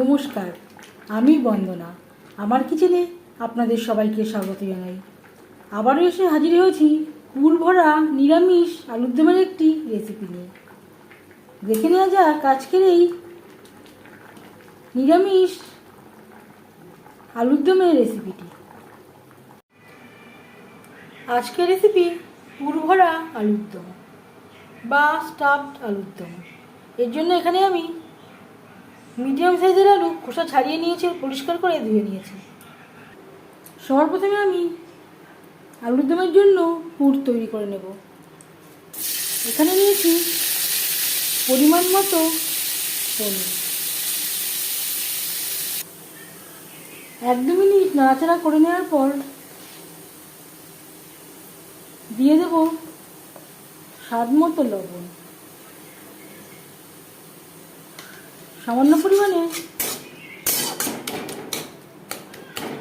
নমস্কার, আমি বন্দনা। আমার কিচেনে আপনাদের সবাইকে স্বাগত জানাই। আবারও এসে হাজির হয়েছি কুল ভরা নিরামিষ আলুর দমের একটি রেসিপি নিয়ে। দেখে নেওয়া যাক আজকের এই নিরামিষ আলুর দমের রেসিপিটি আজকের রেসিপি পুর ভরা আলুর দম বা স্টাফড আলুর দম। এর জন্য এখানে আমি মিডিয়াম সাইজের আলু খোসা ছাড়িয়ে নিয়েছি, পরিষ্কার করে ধুয়ে নিয়েছি। সবার প্রথমে আমি আলুর দমের জন্য পুর তৈরি করে নেব। এখানে নিয়েছি পরিমাণ মতো পনির। এক দু মিনিট নাড়াচাড়া করে নেওয়ার পর দিয়ে দেব স্বাদ মতো লবণ। সামান্য পরিমাণে।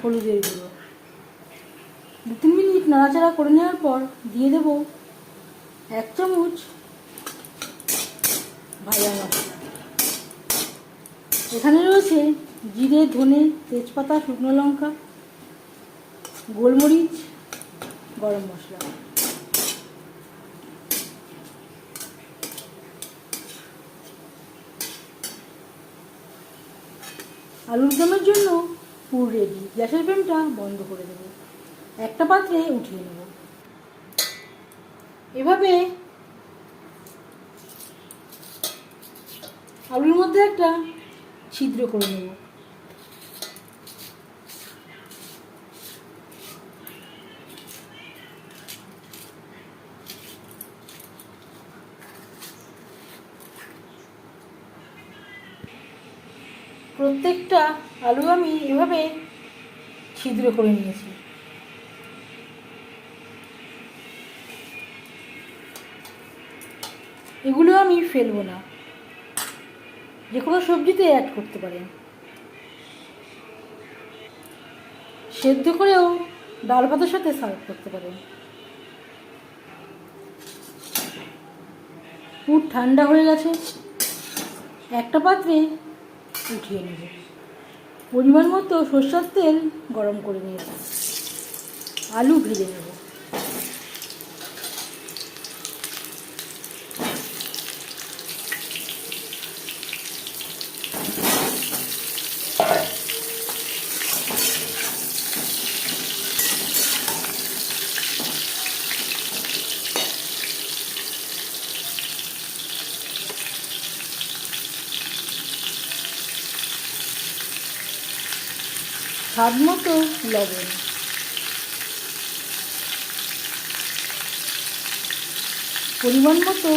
হলুদের গুঁড়ো। দু তিন মিনিট নাড়াচাড়া করে নেওয়ার পর দিয়ে দেব এক চামচ ভাজা মশলা। এখানে রয়েছে জিরে, ধনে, তেজপাতা, শুকনো লঙ্কা, গোলমরিচ, গরম মশলা। আলুর দমের জন্য পুর রেডি গ্যাসের ফ্লেমটা বন্ধ করে দেবো। একটা পাত্রে উঠিয়ে নেব। এভাবে আলুর মধ্যে একটা ছিদ্র করে নেব। প্রত্যেকটা আলু আমি এভাবে ছিদ্র করে নিয়েছি। এগুলো আমি ফেলব না। যে কোনো সবজিতে অ্যাড করতে পারেন। সেদ্ধ করেও ডাল ভাতের সাথে সার্ভ করতে পারেন। পুর ঠান্ডা হয়ে গেছে। একটা পাত্রে উঠিয়ে নেব পরিমাণ মতো সর্ষার তেল গরম করে নিয়েছি। আলু ভেজে নেব। স্বাদ মতো লবণ। পরিমাণ মতো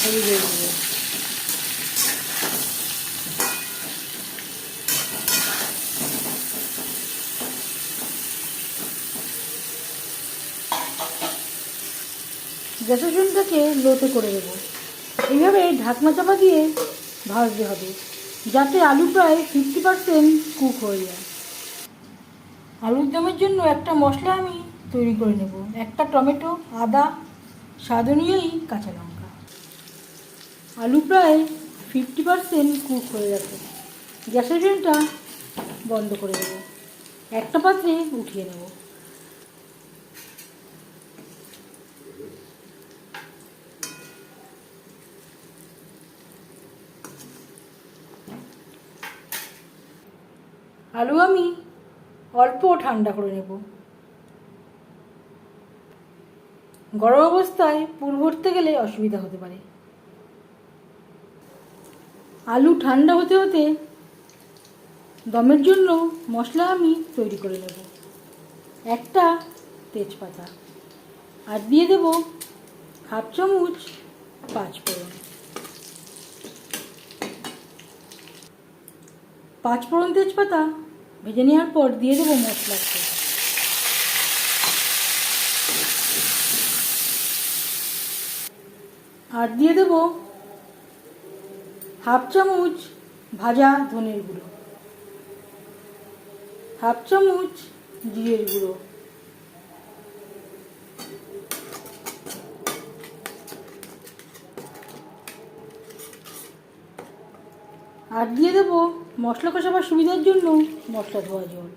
হলুদের গ্যাসের লোতে করে দেবো। এইভাবে ঢাকনা চাপা দিয়ে ভাজতে হবে। যাতে আলু প্রায় ফিফটি পারসেন্ট কুক হয়ে যায়। আলুর দমের জন্য একটা মশলা আমি তৈরি করে নেব। একটা টমেটো, আদা স্বাদ অনুযায়ী কাঁচা লঙ্কা। আলু প্রায় ফিফটি পারসেন্ট কুক হয়ে গেছে। গ্যাসের ফ্লেমটা বন্ধ করে দেবো। একটা পাত্রে উঠিয়ে নেব। আলু আমি অল্প ঠান্ডা করে নেব। গরম অবস্থায় পুর ভরতে গেলে অসুবিধা হতে পারে। আলু ঠান্ডা হতে হতে দমের জন্য মশলা আমি তৈরি করে নেব। একটা তেজপাতা। আর দিয়ে দেব হাফ চামচ পাঁচফোড়ন পাঁচফোড়ন তেজপাতা ভেজে নেওয়ার পর দিয়ে দেবো মশলাটা আর দিয়ে দেব হাফ চামচ ভাজা ধনের গুঁড়ো। হাফ চামচ জিরের গুঁড়ো। আর দিয়ে দেবো মশলা কষাবার সুবিধার জন্য মশলা ধোয়া জল।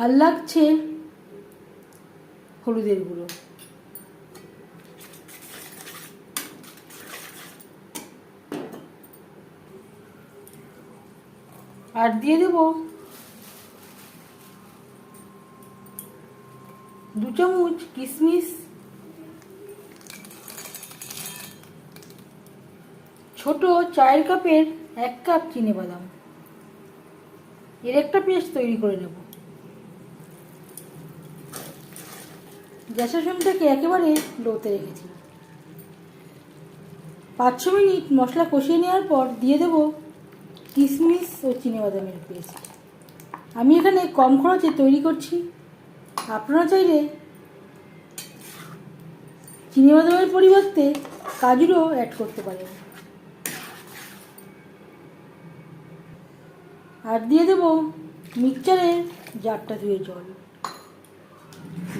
আর লাগছে হলুদের গুঁড়ো। আর দিয়ে দেবো দু চামচ কিশমিশ ছোট চায়ের কাপের এক কাপ চিনে বাদাম। এর একটা পেস্ট তৈরি করে নেব। গ্যাসের ফ্লেমটাকে একেবারে লোতে রেখেছি। পাঁচ ছ মিনিট মশলা কষিয়ে নেওয়ার পর দিয়ে দেব কিশমিশ ও বাদামের পেস্ট। আমি এখানে কম খরচে তৈরি করছি। আপনারা চাইলে বাদামের পরিবর্তে কাজুরও অ্যাড করতে পারেন। আর দিয়ে দেব মিক্সচারের জারটা ধুয়ে জল।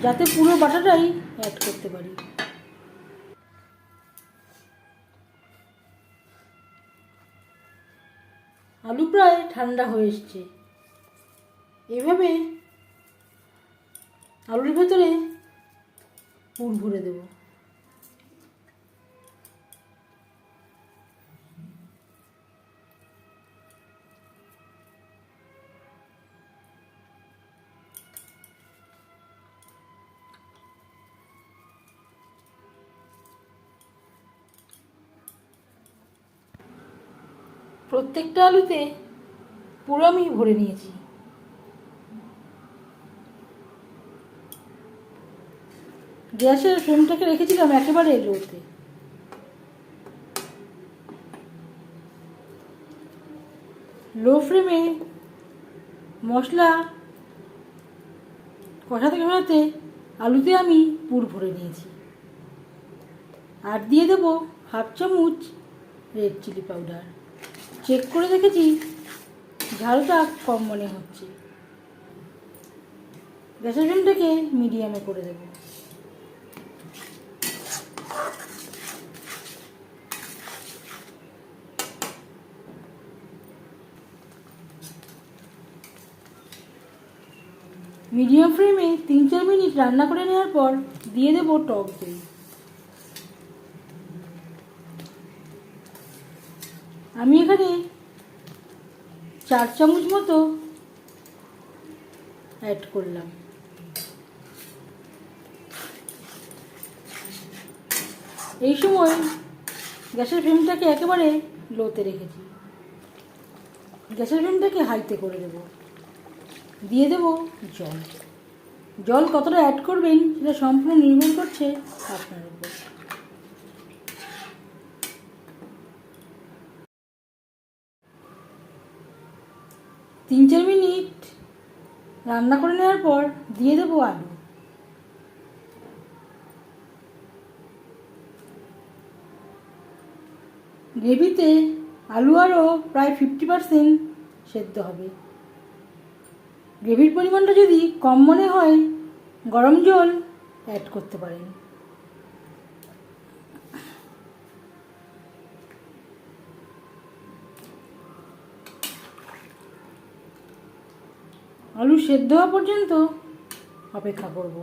যাতে পুরো বাটাটাই অ্যাড করতে পারি। আলু প্রায় ঠান্ডা হয়ে এসছে। এভাবে আলুর ভেতরে পুর ভরে দেব। প্রত্যেকটা আলুতে পুরো আমি ভরে নিয়েছি। গ্যাসের ফ্লেমটাকে রেখেছিলাম একেবারে লোতে। লো ফ্লেমে মশলা কষাতে কষাতে আলুতে আমি পুর ভরে নিয়েছি। আর দিয়ে দেবো হাফ চামচ রেড চিলি পাউডার চেক করে দেখেছি ঝালটা কম মনে হচ্ছে। গ্যাসের ফ্লেমটাকে মিডিয়ামে করে দেবো। মিডিয়াম ফ্লেমে তিন চার মিনিট রান্না করে নেওয়ার পর দিয়ে দেবো টক দই। আমি এখানে চার চামচ মতো অ্যাড করলাম। এই সময় গ্যাসের ফ্লেমটাকে একেবারে লোতে রেখেছি। গ্যাসের ফ্লেমটাকে হাইতে করে দেবো। দিয়ে দেব জল। জল কতটা অ্যাড করবেন সেটা সম্পূর্ণ নির্ভর করছে আপনার উপর। তিন চার মিনিট রান্না করে নেওয়ার পর দিয়ে দেবো আলু। গ্রেভিতে আলু আরও প্রায় ফিফটি পারসেন্ট সেদ্ধ হবে। গ্রেভির পরিমাণটা যদি কম মনে হয়, গরম জল অ্যাড করতে পারেন। আলু সেদ্ধ হওয়া পর্যন্ত অপেক্ষা করব।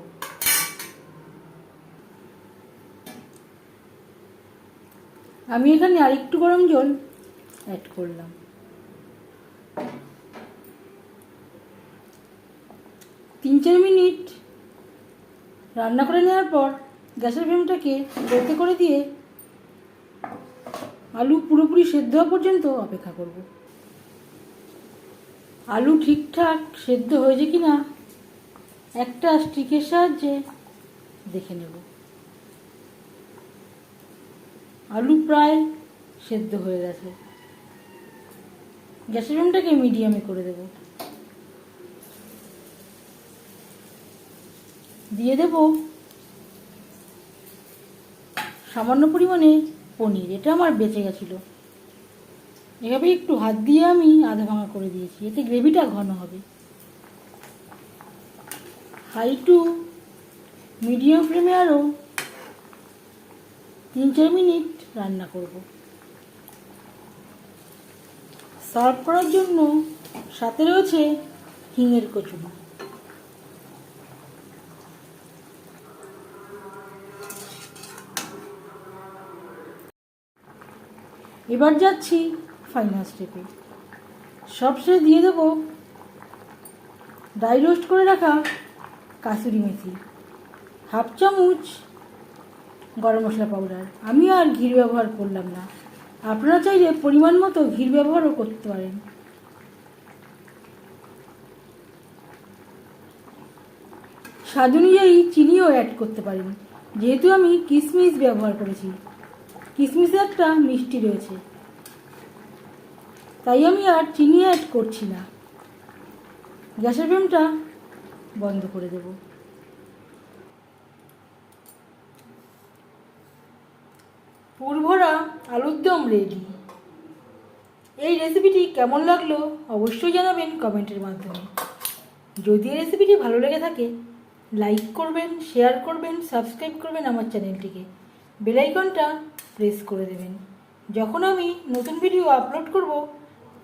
আমি এখানে আরেকটু গরম জল অ্যাড করলাম। তিন চার মিনিট রান্না করে নেওয়ার পর গ্যাসের ফ্লেমটাকে লোতে করে দিয়ে আলু পুরোপুরি সেদ্ধ হওয়া পর্যন্ত অপেক্ষা করব। আলু ঠিকঠাক সেদ্ধ হয়েছে কি না একটা স্টিকের সাহায্যে দেখে নেব। আলু প্রায় সেদ্ধ হয়ে গেছে। গ্যাসের ফ্লেমটাকে মিডিয়ামে করে দেবো। দিয়ে দেব সামান্য পরিমাণে পনির, এটা আমার বেঁচে গেছিল। এভাবে একটু হাত দিয়ে আমি আধা ভাঙা করে দিয়েছি, এতে গ্রেভিটা ঘন হবে। হাই টু মিডিয়াম ফ্লেমে আরও তিন চার মিনিট রান্না করব। সার্ভ করার জন্য সাথে রয়েছে হিঙের কচুরি। এবার যাচ্ছি ফাইনাল স্টেপে সবশেষে দিয়ে দেবো ড্রাই রোস্ট করে রাখা কাসুরি মেথি হাফ চামচ গরম মশলা পাউডার আমি আর ঘির ব্যবহার করলাম না। আপনারা চাইলে পরিমাণ মতো ঘির ব্যবহারও করতে পারেন। স্বাদ অনুযায়ী চিনিও অ্যাড করতে পারেন। যেহেতু আমি কিশমিশ ব্যবহার করেছি। কিশমিশে একটা মিষ্টি রয়েছে। তাই আমি আর চিনি অ্যাড করছি না। গ্যাসের ফ্লেমটা বন্ধ করে দেব। পুরভরা আলুর দম রেডি এই রেসিপিটি কেমন লাগল অবশ্যই জানাবেন কমেন্টের মাধ্যমে। যদি এই রেসিপিটি ভালো লেগে থাকে লাইক করবেন শেয়ার করবেন সাবস্ক্রাইব করবেন আমার চ্যানেলটিকে বেলাইকনটা প্রেস করে দেবেন। যখন আমি নতুন ভিডিও আপলোড করব